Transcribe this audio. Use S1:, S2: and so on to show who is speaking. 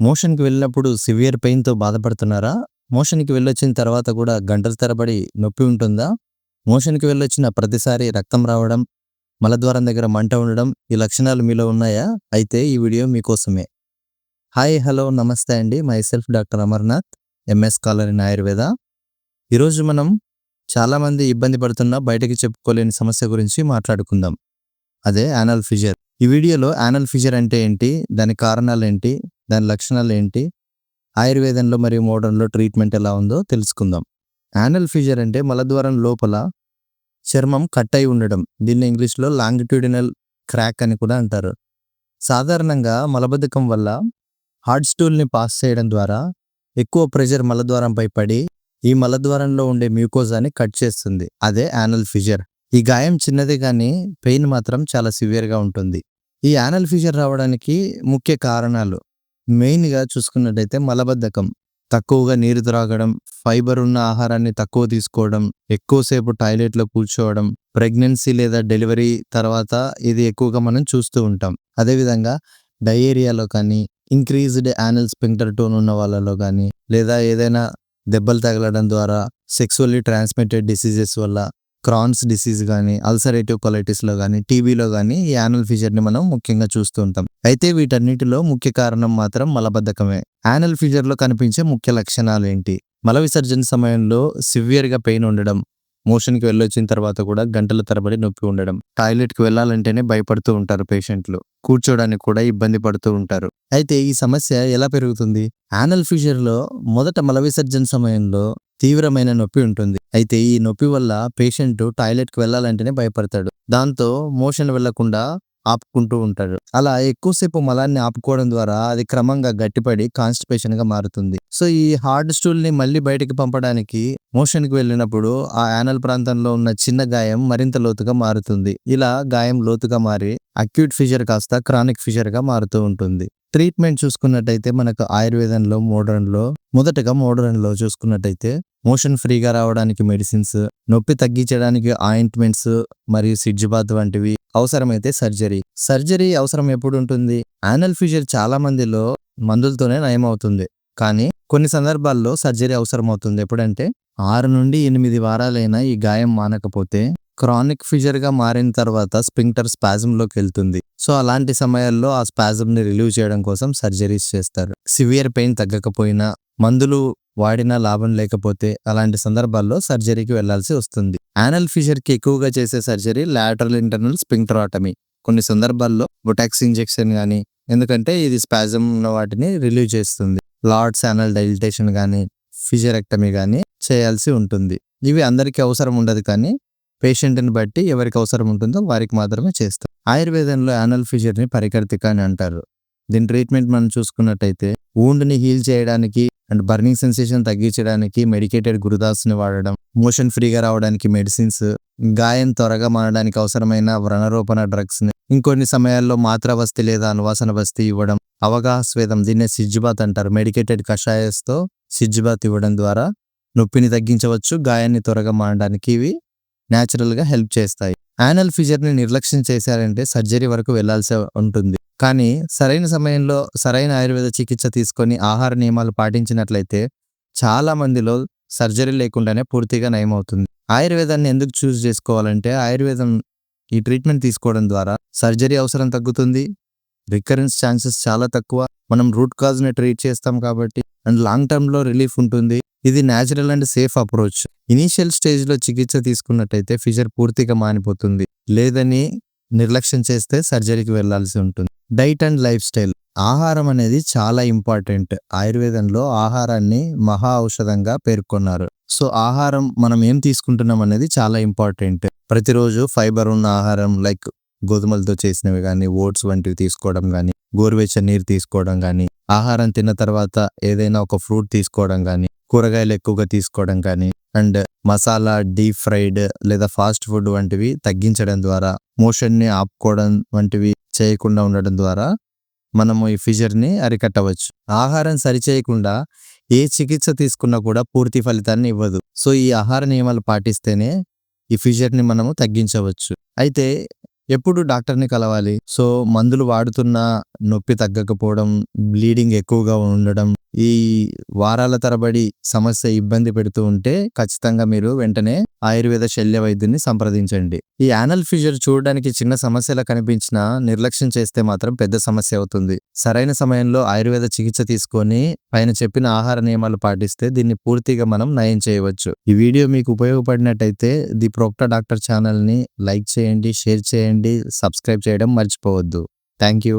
S1: మోషన్‌కి వెళ్ళినప్పుడు సివియర్ పెయిన్‌తో బాధపడుతున్నారా? మోషన్‌కి వెళ్ళొచ్చిన తర్వాత కూడా గంటల తరబడి నొప్పి ఉంటుందా? మోషన్‌కి వెళ్ళొచ్చిన ప్రతిసారి రక్తం రావడం, మలద్వారం దగ్గర మంట ఉండడం ఈ లక్షణాలు మీలో ఉన్నాయా? అయితే ఈ వీడియో మీకోసమే. హాయ్! హలో! నమస్తే అండి. Myself doctor Amarnath. MS scholar in Ayurveda. ఈరోజు మనం చాలామంది ఇబ్బంది పడుతున్న బయటకి చెప్పుకోలేని సమస్య గురించి మాట్లాడుకుందాం. అదే యానల్ ఫిజర్ ఈ వీడియోలో యానల్ ఫిజర్ అంటే ఏంటి? దాని కారణాలు ఏంటి దాని లక్షణాలు ఏంటి ఆయుర్వేదంలో మరియు మోడర్న్‌లో ట్రీట్మెంట్ ఎలా ఉందో తెలుసుకుందాం. యానల్ ఫిషర్ అంటే మలద్వారం లోపల చర్మం కట్ అయి ఉండడం. దీన్ని ఇంగ్లీష్‌లో లాంగిట్యూడినల్ క్రాక్ అని కూడా అంటారు. సాధారణంగా మలబద్ధకం వల్ల హార్డ్ స్టూల్‌ని పాస్ చేయడం ద్వారా ఎక్కువ ప్రెషర్ మలద్వారంపై పడి ఈ మలద్వారంలో ఉండే మ్యూకోజాని కట్ చేస్తుంది. అదే యానల్ ఫిషర్. ఈ గాయం చిన్నదే కానీ పెయిన్ మాత్రం చాలా సివియర్‌గా ఉంటుంది. ఈ యానల్ ఫిషర్ రావడానికి ముఖ్య కారణాలు మెయిన్‌గా చూసుకున్నట్టయితే మలబద్ధకం, తక్కువగా నీరు త్రాగడం, ఫైబర్ ఉన్న ఆహారాన్ని తక్కువ తీసుకోవడం, ఎక్కువసేపు టాయిలెట్‌లో కూర్చోవడం, ప్రెగ్నెన్సీ లేదా డెలివరీ తర్వాత ఇది ఎక్కువగా మనం చూస్తూ ఉంటాం. అదేవిధంగా డయేరియాలో కానీ, ఇంక్రీజ్డ్ యానల్ స్పింక్టర్ టోన్ ఉన్న వాళ్ళలో కానీ లేదా ఏదైనా దెబ్బలు తగలడం ద్వారా, సెక్సువల్లీ ట్రాన్స్‌మిటెడ్ డిసీజెస్ వల్ల, క్రాన్స్ డిసీజ్ కానీ అల్సరేటివ్ కొలైటిస్‌లో కానీ టీబీలో కానీ ఈ యానల్ ఫీజర్ని మనం ముఖ్యంగా చూస్తూ ఉంటాం. అయితే వీటన్నిటిలో ముఖ్య కారణం మాత్రం మలబద్ధకమే. యానల్ ఫీజర్లో కనిపించే ముఖ్య లక్షణాలు ఏంటి మల విసర్జన సమయంలో సివియర్‌గా పెయిన్ ఉండడం, మోషన్‌కి వెళ్ళొచ్చిన తర్వాత కూడా గంటల తరబడి నొప్పి ఉండడం, టాయిలెట్‌కి వెళ్ళాలంటేనే భయపడుతూ ఉంటారు పేషెంట్లు. కూర్చోడానికి కూడా ఇబ్బంది పడుతూ ఉంటారు. అయితే ఈ సమస్య ఎలా పెరుగుతుంది? యానల్ ఫిషర్‌లో మొదట మల విసర్జన సమయంలో తీవ్రమైన నొప్పి ఉంటుంది. అయితే ఈ నొప్పి వల్ల పేషెంట్ టాయిలెట్‌కి వెళ్ళాలంటేనే భయపడతాడు. దాంతో మోషన్ వెళ్ళకుండా ఆపుకుంటూ ఉంటాడు. అలా ఎక్కువసేపు మలాన్ని ఆపుకోవడం ద్వారా అది క్రమంగా గట్టిపడి కాన్‌స్టిపేషన్‌గా మారుతుంది. సో ఈ హార్డ్ స్టూల్ని మళ్ళీ బయటికి పంపడానికి మోషన్కి వెళ్ళినప్పుడు ఆ యానల్ ప్రాంతంలో ఉన్న చిన్న గాయం మరింత లోతుగా మారుతుంది. ఇలా గాయం లోతుగా మారి అక్యూట్ ఫిషర్ కాస్త క్రానిక్ ఫిషర్‌గా మారుతూ ఉంటుంది. ట్రీట్మెంట్ చూసుకున్నట్టయితే మనకు ఆయుర్వేదంలో, మోడర్న్‌లో మొదటగా మోడర్న్‌లో చూసుకున్నట్టయితే మోషన్ ఫ్రీగా రావడానికి మెడిసిన్స్, నొప్పి తగ్గించడానికి ఆయింట్‌మెంట్స్ మరియు సిడ్జ్ బాత్ వంటివి, అవసరమైతే సర్జరీ. సర్జరీ అవసరం ఎప్పుడు ఉంటుంది యానల్ ఫ్యూజర్ చాలా మందిలో మందులతోనే నయమవుతుంది. కానీ కొన్ని సందర్భాల్లో సర్జరీ అవసరమవుతుంది. ఎప్పుడంటే 6-8 వారాలైనా ఈ గాయం మానకపోతే క్రానిక్ ఫిషర్‌గా మారిన తర్వాత స్ఫింక్టర్ స్పాజమ్‌లోకెళ్తుంది. సో అలాంటి సమయాల్లో ఆ స్పాజమ్‌ని రిలీవ్ చేయడం కోసం సర్జరీస్ చేస్తారు. సివియర్ పెయిన్ తగ్గకపోయినా, మందులు వాడినా లాభం లేకపోతే అలాంటి సందర్భాల్లో సర్జరీకి వెళ్ళాల్సి వస్తుంది. యానల్ ఫిషర్‌కి ఎక్కువగా చేసే సర్జరీ లాటరల్ ఇంటర్నల్ స్పింక్టరాటమీ కొన్ని సందర్భాల్లో బొటాక్స్ ఇంజెక్షన్ కానీ ఎందుకంటే ఇది స్పాజమ్ ఉన్న వాటిని రిలీవ్ చేస్తుంది. లార్డ్స్ యానల్ డైలిటేషన్ కానీ ఫిషరెక్టమీ కానీ చేయాల్సి ఉంటుంది. ఇవి అందరికీ అవసరం ఉండదు కానీ పేషెంట్‌ని బట్టి ఎవరికి అవసరం ఉంటుందో వారికి మాత్రమే చేస్తారు. ఆయుర్వేదంలో యానల్ ఫిషర్‌ని పరికర్తిక అని అంటారు. దీని ట్రీట్మెంట్ మనం చూసుకున్నట్టయితే వూండ్‌ని హీల్ చేయడానికి అండ్ బర్నింగ్ సెన్సేషన్ తగ్గించడానికి మెడికేటెడ్ గురుదాస్‌ని వాడడం, మోషన్ ఫ్రీగా రావడానికి మెడిసిన్స్, గాయం త్వరగా మానడానికి అవసరమైన వ్రణరోపణ డ్రగ్స్‌ని, ఇంకొన్ని సమయాల్లో మాత్రవస్తి లేదా అనువాసన బస్తి ఇవ్వడం, అవగాహస్వేదం దీన్నే సిజ్జుబాత్ అంటారు. మెడికేటెడ్ కషాయస్‌తో సిజ్జుబాత్ ఇవ్వడం ద్వారా నొప్పిని తగ్గించవచ్చు. గాయాన్ని త్వరగా మానడానికి ఇవి న్యాచురల్గా హెల్ప్ చేస్తాయి. యానల్ ఫీజర్ని నిర్లక్ష్యం చేశారంటే సర్జరీ వరకు వెళ్ళాల్సి ఉంటుంది. కానీ సరైన సమయంలో సరైన ఆయుర్వేద చికిత్స తీసుకొని ఆహార నియమాలు పాటించినట్లయితే చాలా మందిలో సర్జరీ లేకుండానే పూర్తిగా నయమవుతుంది. ఆయుర్వేదాన్ని ఎందుకు చూజ్ చేసుకోవాలంటే ఆయుర్వేదం ఈ ట్రీట్మెంట్ తీసుకోవడం ద్వారా సర్జరీ అవసరం తగ్గుతుంది. రికరెన్స్ ఛాన్సెస్ చాలా తక్కువ. మనం రూట్ కాజ్‌ని ట్రీట్ చేస్తాం కాబట్టి అండ్ లాంగ్ టర్మ్‌లో రిలీఫ్ ఉంటుంది. ఇది natural and safe approach. Initial స్టేజ్‌లో చికిత్స తీసుకున్నట్టయితే ఫిషర్ పూర్తిగా మానిపోతుంది. లేదని నిర్లక్ష్యం చేస్తే సర్జరీకి వెళ్ళాల్సి ఉంటుంది. డైట్ అండ్ లైఫ్ స్టైల్ ఆహారం అనేది చాలా ఇంపార్టెంట్. ఆయుర్వేదంలో ఆహారాన్ని మహా ఔషధంగా పేర్కొన్నారు. సో ఆహారం మనం ఏం తీసుకుంటున్నాం అనేది చాలా ఇంపార్టెంట్. ప్రతిరోజు ఫైబర్ ఉన్న ఆహారం లైక్ గోధుమలతో చేసినవి కానీ ఓట్స్ వంటివి తీసుకోవడం కానీ గోరువెచ్చ నీరు తీసుకోవడం కానీ ఆహారం తిన్న తర్వాత ఏదైనా ఒక ఫ్రూట్ తీసుకోవడం కానీ కూరగాయలు ఎక్కువగా తీసుకోవడం కానీ అండ్ మసాలా, డీప్ ఫ్రైడ్ లేదా ఫాస్ట్ ఫుడ్ వంటివి తగ్గించడం ద్వారా, మోషన్‌ని ఆపుకోవడం వంటివి చేయకుండా ఉండడం ద్వారా మనము ఈ ఫిజర్ని అరికట్టవచ్చు. ఆహారం సరిచేయకుండా ఏ చికిత్స తీసుకున్నా కూడా పూర్తి ఫలితాన్ని ఇవ్వదు. సో ఈ ఆహార నియమాలు పాటిస్తేనే ఈ ఫిజర్ని మనము తగ్గించవచ్చు. అయితే ఎప్పుడు డాక్టర్‌ని కలవాలి. సో, మందులు వాడుతున్నా నొప్పి తగ్గకపోవడం, బ్లీడింగ్ ఎక్కువగా ఉండడం, ఈ వారాల తరబడి సమస్య ఇబ్బంది పెడుతూ ఉంటే ఖచ్చితంగా మీరు వెంటనే ఆయుర్వేద శల్య వైద్యుని సంప్రదించండి. ఈ యానల్ ఫ్యూజర్ చూడడానికి చిన్న సమస్యలా కనిపించినా నిర్లక్ష్యం చేస్తే మాత్రం పెద్ద సమస్య అవుతుంది. సరైన సమయంలో ఆయుర్వేద చికిత్స తీసుకొని పైన చెప్పిన ఆహార నియమాలు పాటిస్తే దీన్ని పూర్తిగా మనం నయం చేయవచ్చు. ఈ వీడియో మీకు ఉపయోగపడినట్టయితే ది ప్రోక్టా డాక్టర్ ఛానల్‌ని లైక్ చేయండి, షేర్ చేయండి, సబ్స్క్రైబ్ చేయడం మర్చిపోవద్దు. Thank you.